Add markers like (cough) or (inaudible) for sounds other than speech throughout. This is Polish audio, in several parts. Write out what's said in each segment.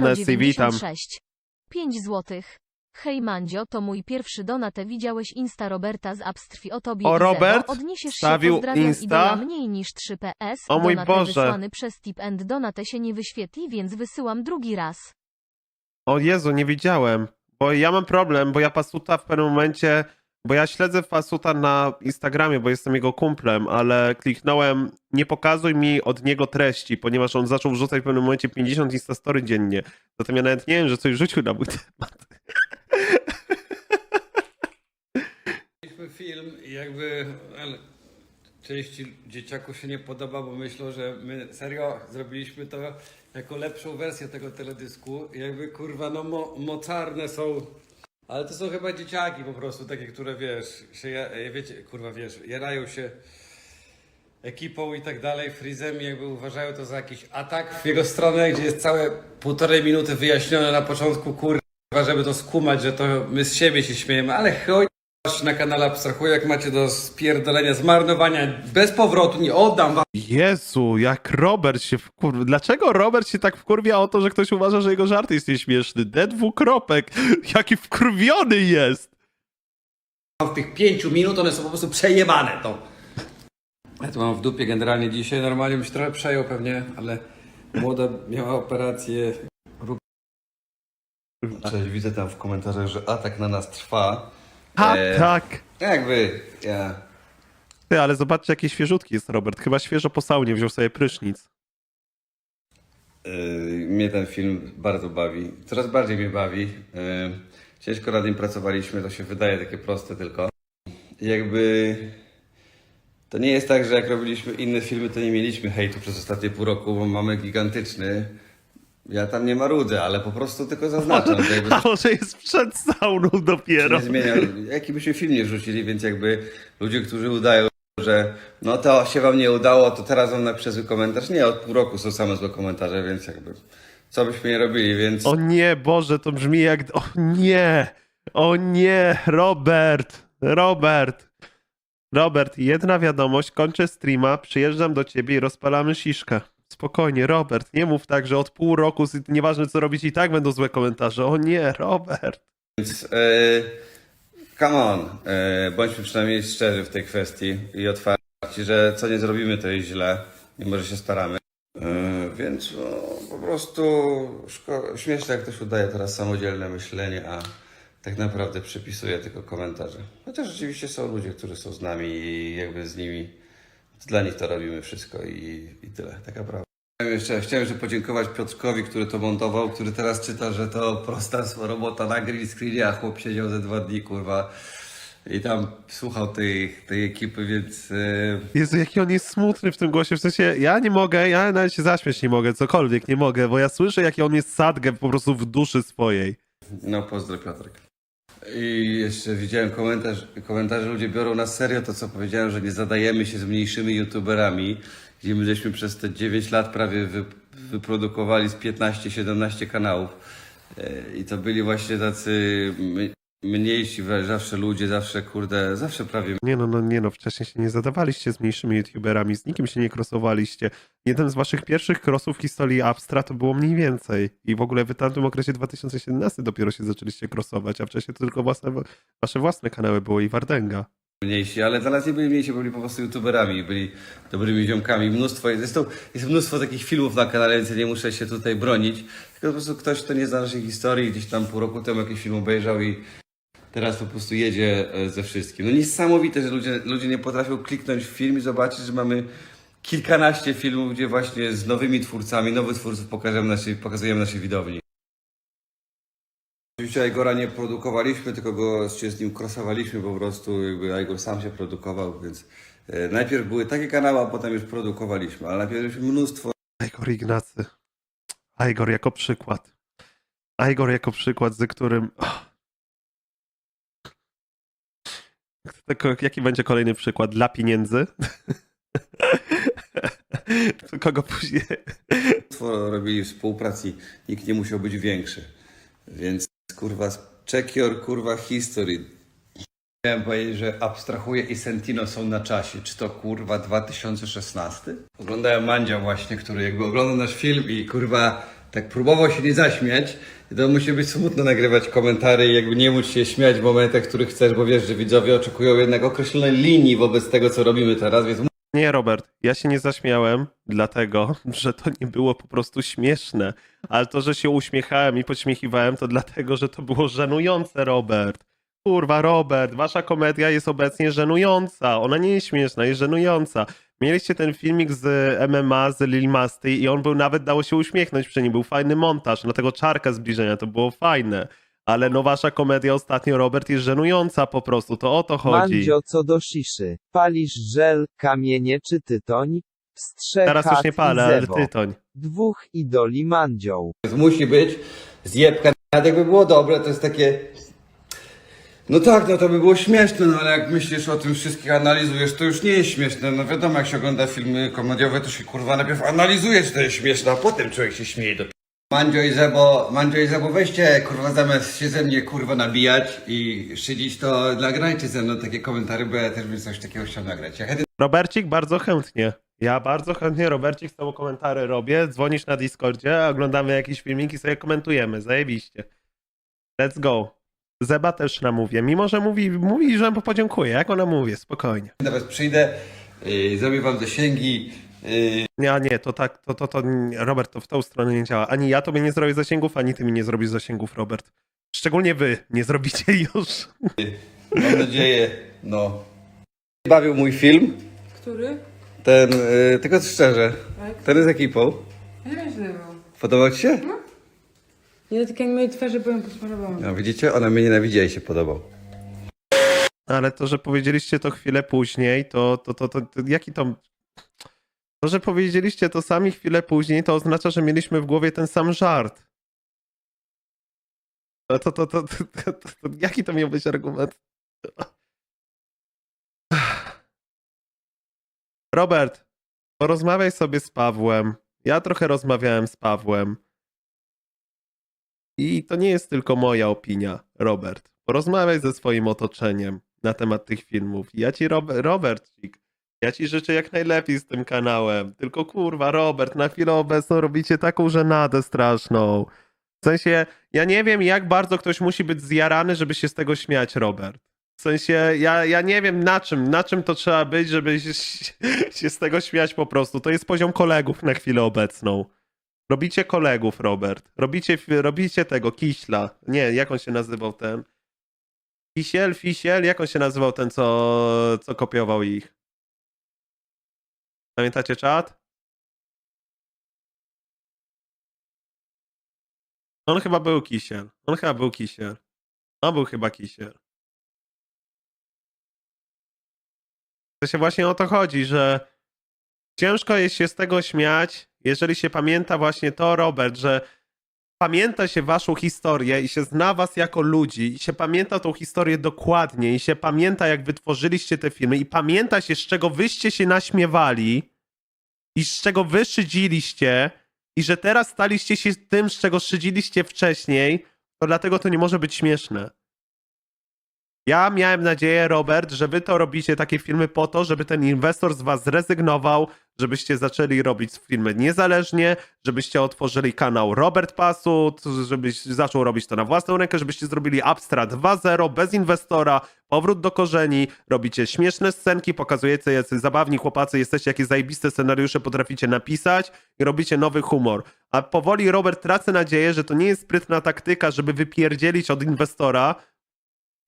Nessie, witam. 5 złotych. Hej Mandzio, to mój pierwszy donate. Widziałeś Insta Roberta z Abstrwi o tobie O, i Zero. Robert Odniesiesz się wstawił pozdrawiam Insta? idola mniej niż 3 PS. O mój donate Boże. wysłany przez tip and donate się nie wyświetli, więc wysyłam drugi raz. O Jezu, nie widziałem. Bo ja mam problem, bo ja Pasuta w pewnym momencie, bo ja śledzę Pasuta na Instagramie, bo jestem jego kumplem, ale kliknąłem nie pokazuj mi od niego treści, ponieważ on zaczął wrzucać w pewnym momencie 50 Instastory dziennie. Zatem ja nawet nie wiem, że coś rzucił na mój temat. Film jakby ale części dzieciaków się nie podoba, bo myślą, że my serio zrobiliśmy to jako lepszą wersję tego teledysku. Jakby kurwa, no mo mocarne są. Ale to są chyba dzieciaki po prostu, takie, które wiesz, się, ja- wiecie, kurwa wiesz, jarają się ekipą i tak dalej, Frizem i jakby uważają to za jakiś atak w jego stronę, gdzie jest całe półtorej minuty wyjaśnione na początku, kurwa, żeby to skumać, że to my z siebie się śmiejemy, ale chuj na kanale Abstrahuję, jak macie do spierdolenia, zmarnowania, bez powrotu, nie oddam wam Jezu, jak Robert się wkurwia. Dlaczego Robert się tak wkurwia o to, że ktoś uważa, że jego żart jest nieśmieszny? D dwukropek. (laughs) Jaki wkurwiony jest. w tych pięciu minut, one są po prostu przejebane to. Ja to mam w dupie generalnie dzisiaj, normalnie bym się trochę przejął pewnie, ale młoda miała operację, Cześć, widzę tam w komentarzach, że atak na nas trwa. A E, tak. Jakby, ja... Ty, ale zobaczcie, jaki świeżutki jest Robert. Chyba świeżo po saunie wziął sobie prysznic. e, mnie ten film bardzo bawi. Coraz bardziej mnie bawi. E, ciężko nad nim pracowaliśmy, to się wydaje takie proste tylko. I Jakby... To nie jest tak, że jak robiliśmy inne filmy, to nie mieliśmy hejtu przez ostatnie pół roku, bo mamy gigantyczny. Ja tam nie marudzę, ale po prostu tylko zaznaczam, że jakby A może jest przed sauną dopiero. nie zmienia. Jaki byśmy film nie wrzucili, więc jakby ludzie, którzy udają, że no to się wam nie udało, to teraz wam napiszę zły komentarz. Nie, od pół roku są same złe komentarze, więc jakby co byśmy nie robili, więc O nie, Boże, to brzmi jak... O nie! O nie! Robert! Robert! Robert, jedna wiadomość, kończę streama, przyjeżdżam do ciebie i rozpalamy siszkę. Spokojnie, Robert, nie mów tak, że od pół roku, nieważne co robić, i tak będą złe komentarze. O nie, Robert! Więc e, come on, e, bądźmy przynajmniej szczerzy w tej kwestii i otwarci, że co nie zrobimy, to jest źle, mimo że się staramy. E, więc no, po prostu szko- śmieszne, jak ktoś udaje teraz samodzielne myślenie, a tak naprawdę przypisuje tylko komentarze. Chociaż rzeczywiście są ludzie, którzy są z nami i jakby z nimi, dla nich to robimy wszystko i, i tyle, taka prawda. Chciałem Jeszcze chciałem jeszcze podziękować Piotrkowi, który to montował, który teraz czyta, że to prosta robota na green screenie, a chłop siedział ze dwa dni, kurwa. I tam słuchał tej, tej ekipy, więc e, Jezu, jaki on jest smutny w tym głosie, w sensie, ja nie mogę, ja nawet się zaśmiać nie mogę, cokolwiek nie mogę, bo ja słyszę, jaki on jest sadgę po prostu w duszy swojej. no pozdro Piotrek. I jeszcze widziałem komentarz, komentarze, ludzie biorą na serio to, co powiedziałem, że nie zadajemy się z mniejszymi youtuberami, gdzie my żeśmy przez te 9 lat prawie wy, wyprodukowali z 15-17 kanałów. E, I to byli właśnie tacy mniejsi we- zawsze ludzie, zawsze kurde, zawsze prawie Nie no, no nie no, wcześniej się nie zadawaliście z mniejszymi youtuberami, z nikim się nie krosowaliście. Jeden z waszych pierwszych krosów w historii Abstra to było mniej więcej. I w ogóle wy w tamtym okresie 2017 dopiero się zaczęliście krosować, a wcześniej to tylko własne, wasze własne kanały było i Wardęga. mniejsi, ale nas nie byli mniejsi, bo byli po prostu youtuberami, byli dobrymi ziomkami. Mnóstwo, zresztą jest mnóstwo takich filmów na kanale, więc ja nie muszę się tutaj bronić. Tylko po prostu ktoś, kto nie zna naszej historii, gdzieś tam pół roku temu jakiś film obejrzał i teraz po prostu jedzie e, ze wszystkim. No niesamowite, że ludzie, ludzie nie potrafią kliknąć w film i zobaczyć, że mamy kilkanaście filmów, gdzie właśnie z nowymi twórcami, nowych twórców pokażemy naszej, pokazujemy naszej widowni. Oczywiście Igora nie produkowaliśmy, tylko go się z nim krosowaliśmy po prostu, jakby Igor sam się produkował, więc e, najpierw były takie kanały, a potem już produkowaliśmy, ale najpierw mieliśmy mnóstwo Igor Ignacy. Igor jako przykład. Igor jako przykład, ze którym... Oh. Jaki będzie kolejny przykład? Dla pieniędzy? (laughs) Kogo później... robili współpracy, nikt nie musiał być większy. Więc kurwa, check your kurwa history. Chciałem powiedzieć, że Abstrahuję i Sentino są na czasie. Czy to kurwa 2016? Oglądałem Mandzia właśnie, który jakby oglądał nasz film i kurwa tak próbował się nie zaśmiać. To musi być smutno nagrywać komentary i jakby nie móc się śmiać w momentach, w których chcesz, bo wiesz, że widzowie oczekują jednak określonej linii wobec tego, co robimy teraz, więc Nie, Robert, ja się nie zaśmiałem, dlatego, (laughs) że to nie było po prostu śmieszne. Ale to, że się uśmiechałem i podśmiechiwałem, to dlatego, że to było żenujące, Robert. Kurwa, Robert, wasza komedia jest obecnie żenująca. Ona nie jest śmieszna, jest żenująca. Mieliście ten filmik z MMA, z Lil Masty i on był nawet, dało się uśmiechnąć przy nim. Był fajny montaż, dlatego czarka zbliżenia, to było fajne. Ale no wasza komedia ostatnio, Robert, jest żenująca po prostu, to o to chodzi. Mandzio co do siszy. Palisz żel, kamienie czy tytoń? Trzech Teraz już nie palę, ale tytoń. Dwóch idoli Mandzioł. musi być zjebka. Nawet jakby było dobre, to jest takie... No tak, no to by było śmieszne, no ale jak myślisz o tym wszystkich, analizujesz, to już nie jest śmieszne. No wiadomo, jak się ogląda filmy komediowe, to się kurwa najpierw analizuje, czy to jest śmieszne, a potem człowiek się śmieje do Mandzio i Zebo, Mandzio i Zebo, weźcie kurwa zamiast się ze mnie kurwa nabijać i szydzić, to nagrajcie ze mną takie komentarze, bo ja też bym coś takiego chciał nagrać. Ja chętnie Robercik, bardzo chętnie. Ja bardzo chętnie, Robercik, z tobą komentary robię. Dzwonisz na Discordzie, oglądamy jakieś filmiki, sobie komentujemy. Zajebiście. Let's go. Zeba też namówię. Mimo, że mówi, mówi że podziękuję. Jak ona mówi? Spokojnie. do was przyjdę, yy, zrobię wam zasięgi, yy, Nie, a nie, to tak, to, to, to, Robert, to w tą stronę nie działa. Ani ja tobie nie zrobię zasięgów, ani ty mi nie zrobisz zasięgów, Robert. Szczególnie wy nie zrobicie już. mam nadzieję, no. Bawił mój film, Który? ten, yy, tylko szczerze, Tak? ten z ekipą. Nieźle był. Podobał ci się? Nie dotykaj mojej twarzy, bo ją posmarowałam. No widzicie, ona mnie nienawidzi i się podobał. Ale to, że powiedzieliście to chwilę później, to, to, to, to, to jaki to... To, że powiedzieliście to sami chwilę później, to oznacza, że mieliśmy w głowie ten sam żart. To, to, to, to, to, to, to, to jaki to miał być argument? Robert, porozmawiaj sobie z Pawłem. Ja trochę rozmawiałem z Pawłem. I to nie jest tylko moja opinia, Robert. Porozmawiaj ze swoim otoczeniem na temat tych filmów. Ja ci, Rob ja ci życzę jak najlepiej z tym kanałem. Tylko kurwa, Robert, na chwilę obecną robicie taką żenadę straszną. W sensie, ja nie wiem, jak bardzo ktoś musi być zjarany, żeby się z tego śmiać, Robert. W sensie, ja, ja nie wiem na czym, na czym to trzeba być, żeby się, się z tego śmiać po prostu. To jest poziom kolegów na chwilę obecną. Robicie kolegów, Robert. Robicie, robicie tego, Kiśla. Nie, jak on się nazywał ten? Kisiel, Fisiel, jak on się nazywał ten, co, co kopiował ich? Pamiętacie czat? On chyba był Kisiel. On chyba był Kisiel. On był chyba Kisiel. To się właśnie o to chodzi, że ciężko jest się z tego śmiać, jeżeli się pamięta właśnie to, Robert, że pamięta się waszą historię i się zna was jako ludzi i się pamięta tą historię dokładnie i się pamięta jak wytworzyliście te filmy i pamięta się z czego wyście się naśmiewali i z czego wy szydziliście i że teraz staliście się tym, z czego szydziliście wcześniej, to dlatego to nie może być śmieszne. Ja miałem nadzieję, Robert, że wy to robicie takie filmy po to, żeby ten inwestor z was zrezygnował, żebyście zaczęli robić filmy niezależnie, żebyście otworzyli kanał Robert Pasut, żebyś zaczął robić to na własną rękę, żebyście zrobili Abstra 2.0 bez inwestora, powrót do korzeni, robicie śmieszne scenki, pokazujecie jacy zabawni chłopacy jesteście, jakie zajebiste scenariusze potraficie napisać i robicie nowy humor. A powoli, Robert, tracę nadzieję, że to nie jest sprytna taktyka, żeby wypierdzielić od inwestora,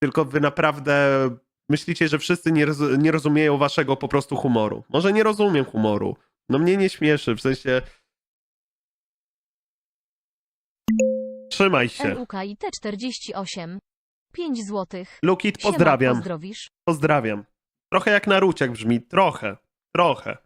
tylko wy naprawdę myślicie, że wszyscy nie, roz, nie rozumieją waszego po prostu humoru. Może nie rozumiem humoru. No mnie nie śmieszy, w sensie... Trzymaj się. LUKIT 48. 5 złotych. Lukit, Siema, pozdrawiam. Pozdrowisz. Pozdrawiam. Trochę jak Naruciak brzmi, trochę. Trochę.